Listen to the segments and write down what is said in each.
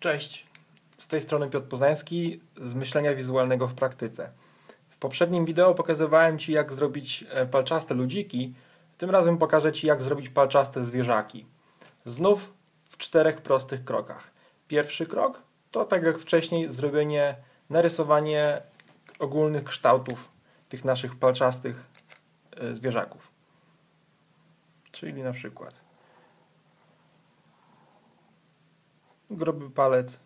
Cześć, z tej strony Piotr Poznański z myślenia wizualnego w praktyce. W poprzednim wideo pokazywałem Ci jak zrobić e, palczaste ludziki, tym razem pokażę Ci jak zrobić palczaste zwierzaki. Znów w czterech prostych krokach. Pierwszy krok to tak jak wcześniej zrobienie, narysowanie ogólnych kształtów tych naszych palczastych e, zwierzaków. Czyli na przykład gruby palec,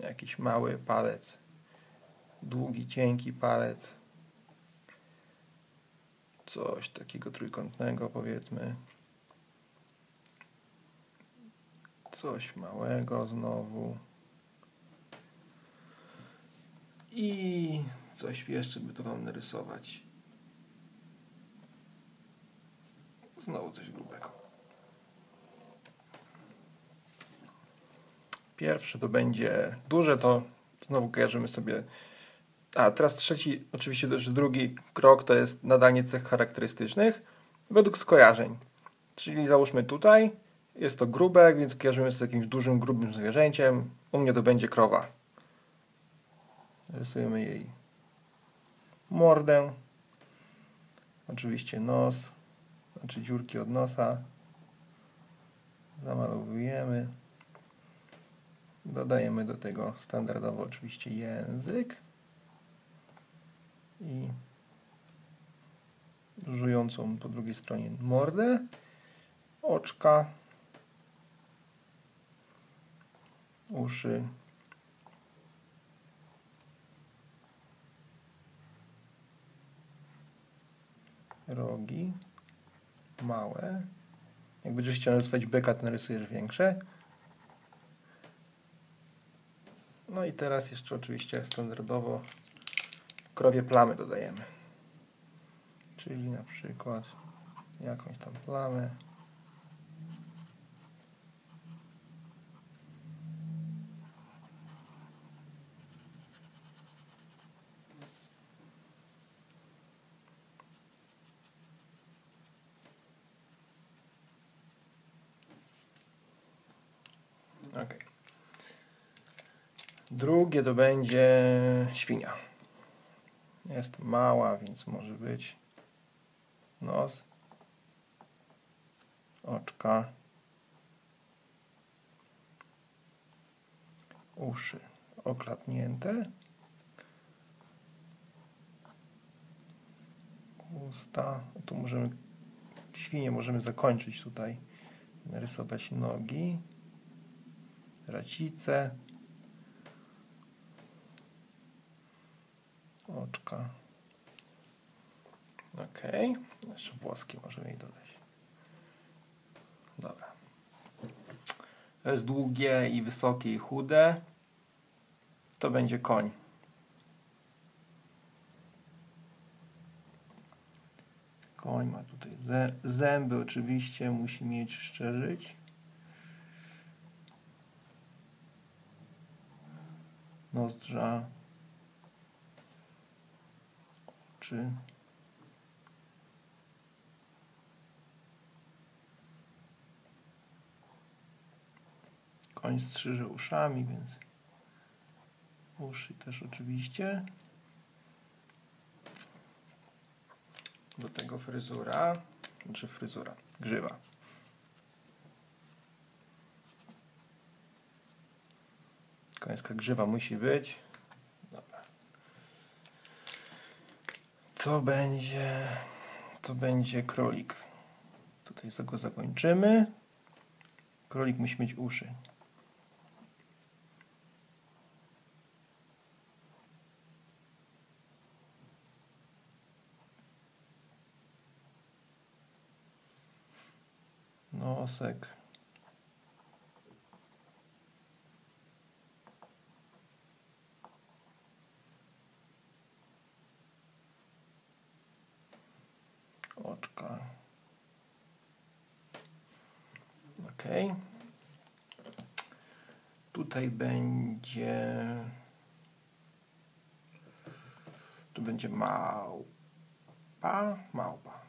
jakiś mały palec, długi, cienki palec, coś takiego trójkątnego powiedzmy, coś małego znowu. I coś jeszcze by tu Wam narysować. Znowu coś grubego. Pierwsze to będzie duże, to znowu kojarzymy sobie. A teraz trzeci, oczywiście też drugi krok to jest nadanie cech charakterystycznych według skojarzeń. Czyli załóżmy tutaj, jest to grube, więc kojarzymy z jakimś dużym, grubym zwierzęciem. U mnie to będzie krowa. Rysujemy jej mordę. Oczywiście nos, znaczy dziurki od nosa. Zamalowujemy. Dodajemy do tego standardowo oczywiście język i żującą po drugiej stronie mordę, oczka, uszy, rogi, małe. Jak będziesz chciał narysować byka, to narysujesz większe. No i teraz jeszcze oczywiście standardowo krowie plamy dodajemy. Czyli na przykład jakąś tam plamę. Drugie to będzie świnia. Jest mała, więc może być nos, oczka, uszy oklapnięte, usta. Tu możemy świnie możemy zakończyć tutaj, narysować nogi, racice. Oczka. Ok. Jeszcze włoski możemy jej dodać. Dobra. To jest długie i wysokie i chude. To będzie koń. Koń ma tutaj zęby, oczywiście musi mieć szczerzyć. Nozdrza oczy. Koń strzyże uszami, więc uszy też oczywiście. Do tego fryzura, znaczy fryzura, grzywa. Końska grzywa musi być. To będzie to będzie królik. Tutaj go zakończymy. Królik musi mieć uszy. Nosek. oczka. Ok. Tutaj będzie tu będzie małpa, małpa.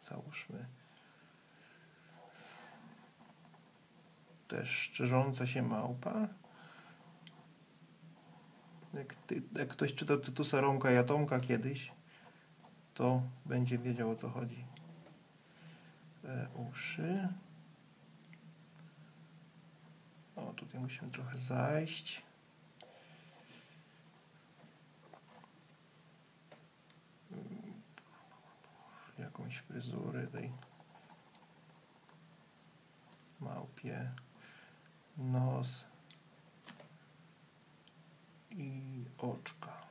Załóżmy też szczerząca się małpa. Jak, ty, jak ktoś czytał Tytusa Romka i Atomka kiedyś, to będzie wiedział o co chodzi. E, uszy. O, tutaj musimy trochę zajść. Jakąś fryzurę tej małpie, nos i oczka.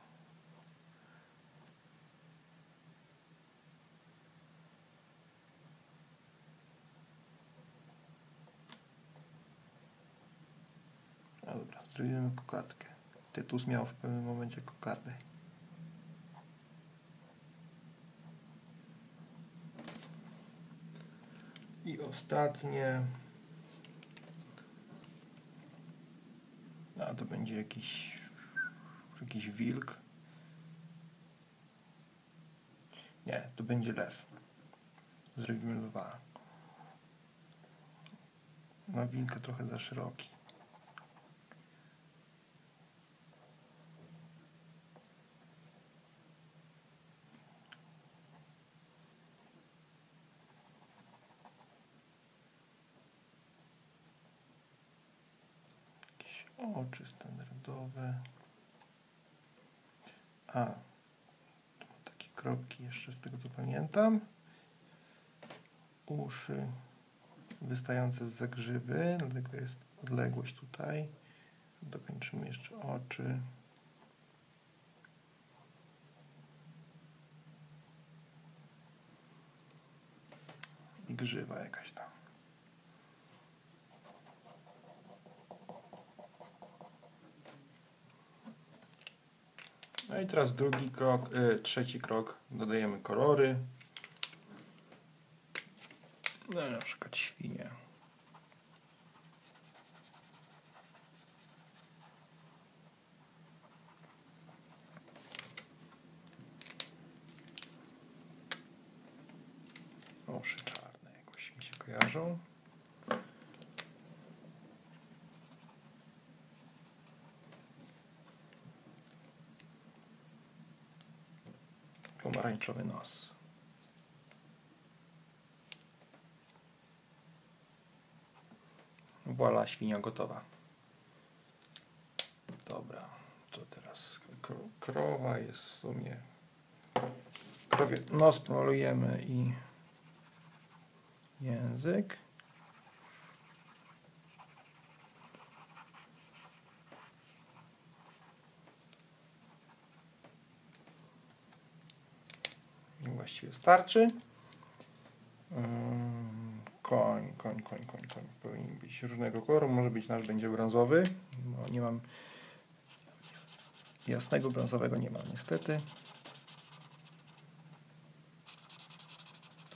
No dobra, zrobimy kokardkę. Tytus miał w pewnym momencie kokardę. I ostatnie. A to będzie jakiś jakiś wilk. Nie, to będzie lew. Zrobimy lwa. Na wilka trochę za szeroki. Oczy standardowe. A, tu ma takie kropki jeszcze z tego co pamiętam. Uszy wystające z zagrzywy, dlatego jest odległość tutaj. Dokończymy jeszcze oczy. I grzywa jakaś tam. No i teraz drugi krok, y, trzeci krok, dodajemy kolory. No na przykład świnie. Uszy czarne jakoś mi się kojarzą. Pomarańczowy nos. Voila, świnia gotowa. Dobra, to teraz kro- krowa jest w sumie. Krowie nos pomalujemy i język. I właściwie starczy. Mm, Koń, koń, koń, koń, koń. Powinien być różnego koloru. Może być nasz będzie brązowy. Bo nie mam jasnego brązowego nie mam niestety.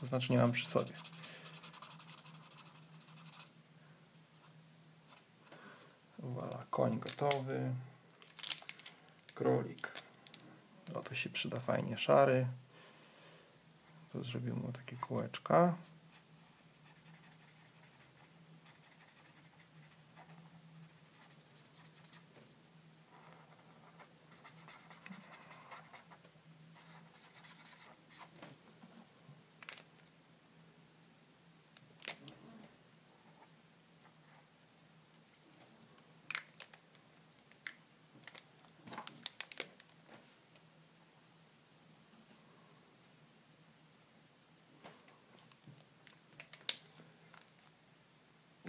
To znaczy nie mam przy sobie. Voilà, koń gotowy. Królik. O, to się przyda fajnie szary. Zrobimy takie kółeczka.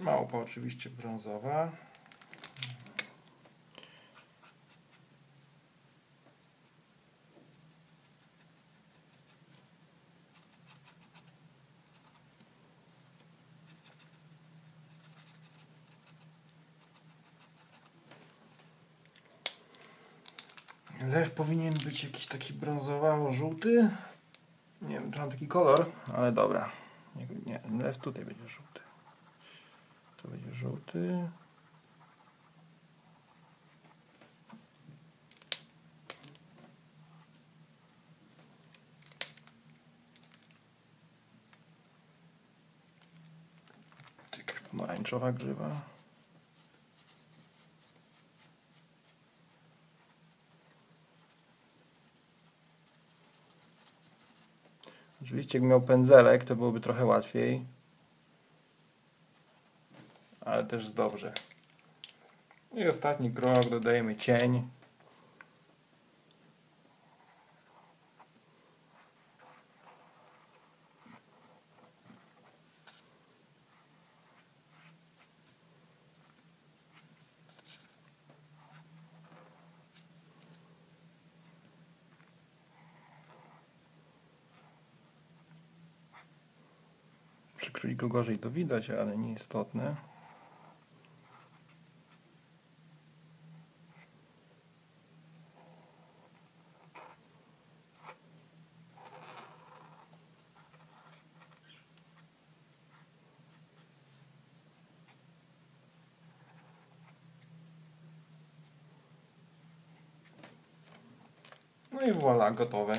Małpa oczywiście brązowa. Lew powinien być jakiś taki brązowawo-żółty. Nie wiem, czy mam taki kolor, ale dobra. Nie, nie, lew tutaj będzie żółty. To będzie żółty. Tyk, pomarańczowa grzywa. Oczywiście, jakbym miał pędzelek, to byłoby trochę łatwiej. Ale też jest dobrze. I ostatni krok, dodajemy cień. Przy króliku gorzej to widać, ale nieistotne. No i voilà, gotowe.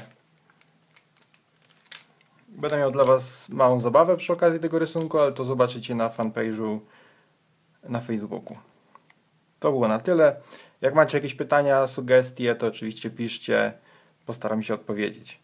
Będę miał dla Was małą zabawę przy okazji tego rysunku, ale to zobaczycie na fanpage'u na Facebooku. To było na tyle. Jak macie jakieś pytania, sugestie, to oczywiście piszcie. Postaram się odpowiedzieć.